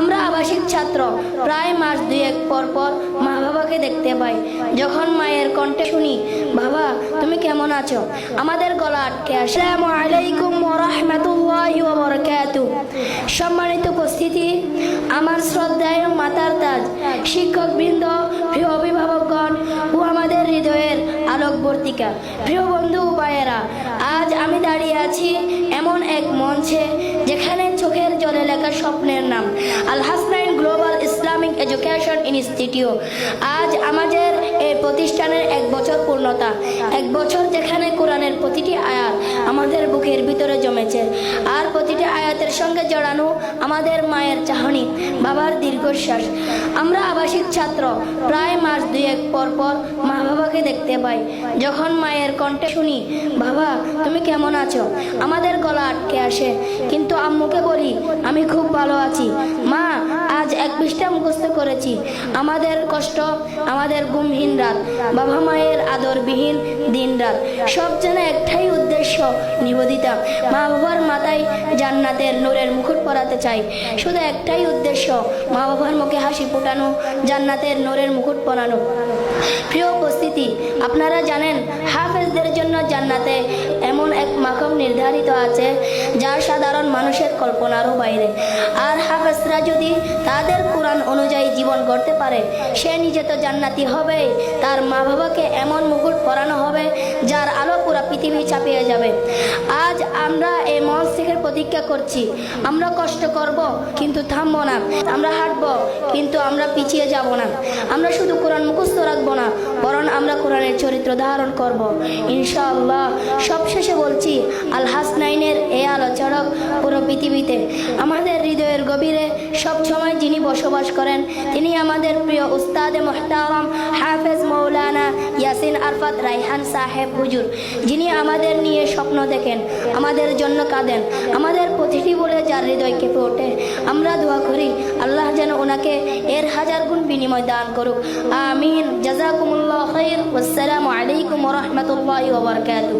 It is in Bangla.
আমরা আবাসিক ছাত্র, প্রায় মাস দুয়েক পর পর মা বাবাকে দেখতে পাই। যখন মায়ের কণ্ঠে শুনি, বাবা, তুমি কেমন আছো? আমাদের গলা আটকে আসে আসসালামু সম্মানিত উপস্থিতি, আমার শ্রদ্ধায় মাতার তাজ, শিক্ষকবৃন্দ, প্রিয় অভিভাবকগণ ও আমাদের হৃদয়ের আলোকবর্তিকা। প্রিয় বন্ধু উপায়েরা আজ আমি দাঁড়িয়ে আছি এমন এক মঞ্চে স্বপ্নের নাম। Al Hasnain global Islamic education institute. আজ আমাদের এই প্রতিষ্ঠানের এক বছর পূর্ণতা। এক বছর যেখানে কোরআনের প্রতিটি আয়াত আমাদের বুকের ভিতরে জমেছে। আর প্রতিটি আয়াতের সঙ্গে জড়ানো আমাদের মায়ের চাহনি, বাবার দীর্ঘশ্বাস। আমরা আবাসিক ছাত্র, প্রায় মাস দুয়েক পর পর দেখতে পাই। যখন মায়ের কণ্ঠে শুনি, বাবা, তুমি কেমন আছো? আমাদের গলা আটকে আসে। কিন্তু আম্মুকে বলি, আমি খুব ভালো আছি। মা এক পৃষ্ঠা মুখস্থ করেছি। আমাদের কষ্ট, আমাদের গুমহীন রাত, বাবা মায়ের আদরবিহীন দিন রাত, সব যেন একটাই উদ্দেশ্য, নিবেদিতা। মা বাবার মাথায় জান্নাতের নূরের মুকুট পরাতে চাই। শুধু একটাই উদ্দেশ্য, মা বাবার মুখে হাসি ফোটানো, জান্নাতের নূরের মুকুট পরানো। প্রিয় উপস্থিতি, আপনারা জানেন, হাফেজদের জন্য জান্নাতে এক মাকাম নির্ধারিত আছে যা সাধারণ মানুষের কল্পনারও বাইরে। আর হাফেজরা যদি তাদের কোরআন অনুযায়ী জীবন গড়তে পারে, সে নিজে তো জান্নাতি হবে। তার মা বাবাকে এমন মুকুট পরানো হবে, যার আলো পুরা পৃথিবী চাপিয়ে যাবে। আজ আমরা এই মঞ্চ থেকে প্রতিজ্ঞা করছি, আমরা কষ্ট করব, কিন্তু থামবো না। আমরা হাঁটবো, কিন্তু আমরা পিছিয়ে যাব না। আমরা শুধু কোরআন মুখস্থ না, বরং আমরা কোরআনের চরিত্র ধারণ করব। ইনশাআল্লাহ, সবশেষে বলছি আল হাসনাইনের এই আলোচনা পুরো পৃথিবীতে। আমাদের হৃদয়ের গভীরে সবসময় যিনি বসবাস করেন, তিনি আমাদের প্রিয় উস্তাদে মোহতারাম হাফেজ মৌলানা ইয়াসিন আরফাত রাইহান সাহেব হুজুর। যিনি আমাদের নিয়ে স্বপ্ন দেখেন, আমাদের জন্য কাঁদেন, আমাদের প্রতিটি বলে যার হৃদয় কেঁপে ওঠে। আমরা দোয়া করি এর হাজার গুণ বিনিময় দান করুক আমিন জাজাকুমুল্লাহ খাইর আসসালামু আলাইকুম ওরহমতুল্লাহ ওবরকাতু